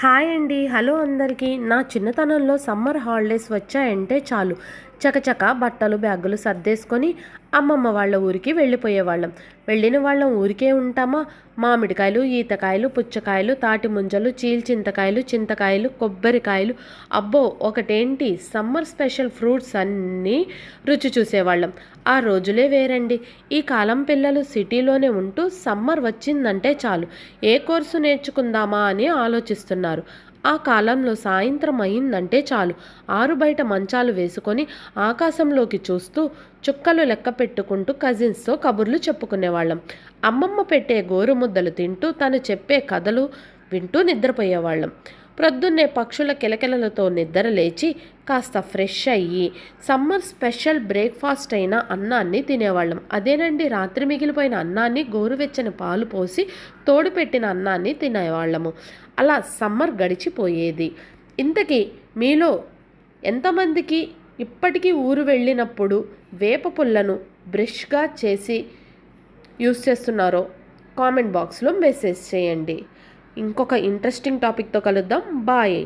Hi అండి. Hello అందరికీ. నా చిన్నతనంలో సమ్మర్ హాలిడేస్ వచ్చాయంటే చాలు. చకచక బట్టలు బ్యాగులు సర్దేసుకొని అమ్మమ్మ వాళ్ళ ఊరికి వెళ్ళిపోయేవాళ్ళం. వెళ్ళిన వాళ్ళం ఊరికే ఉంటామా? మామిడికాయలు ఈతకాయలు పుచ్చకాయలు తాటి ముంజలు చీల్చింతకాయలు చింతకాయలు కొబ్బరికాయలు. అబ్బో ఒకటేంటి? సమ్మర్ స్పెషల్ ఫ్రూట్స్ అన్నీ రుచి చూసేవాళ్ళం. ఆ రోజులే వేరండి. ఈ కాలం పిల్లలు సిటీలోనే ఉంటూ సమ్మర్ వచ్చిందంటే చాలు. ఏ కోర్సు నేర్చుకుందామా అని ఆలోచిస్తున్నారు. ఆ కాలంలో సాయంత్రం అయిందంటే చాలు. ఆరు బయట మంచాలు వేసుకొని ఆకాశంలోకి చూస్తూ చుక్కలు లెక్క పెట్టుకుంటూ కజిన్స్తో కబుర్లు చెప్పుకునేవాళ్ళం. అమ్మమ్మ పెట్టే గోరుముద్దలు తింటూ తను చెప్పే కథలు వింటూ నిద్రపోయేవాళ్ళం. ప్రొద్దున్నే పక్షుల కిలకిలలతో నిద్ర లేచి కాస్త ఫ్రెష్ అయ్యి సమ్మర్ స్పెషల్ బ్రేక్ఫాస్ట్ అయిన అన్నాన్ని తినేవాళ్ళం. అదేనండి రాత్రి మిగిలిపోయిన అన్నాన్ని గోరువెచ్చని పాలు పోసి తోడు పెట్టిన అన్నాన్ని తినేవాళ్ళము. అలా సమ్మర్ గడిచిపోయేది. ఇంతకీ మీలో ఎంతమందికి ఇప్పటికీ ఊరు వెళ్ళినప్పుడు వేప పుల్లను బ్రష్గా చేసి యూస్ చేస్తున్నారో కామెంట్ బాక్స్లో మెసేజ్ చేయండి. ఇంకొక ఇంట్రెస్టింగ్ టాపిక్తో కలుద్దాం. బాయ్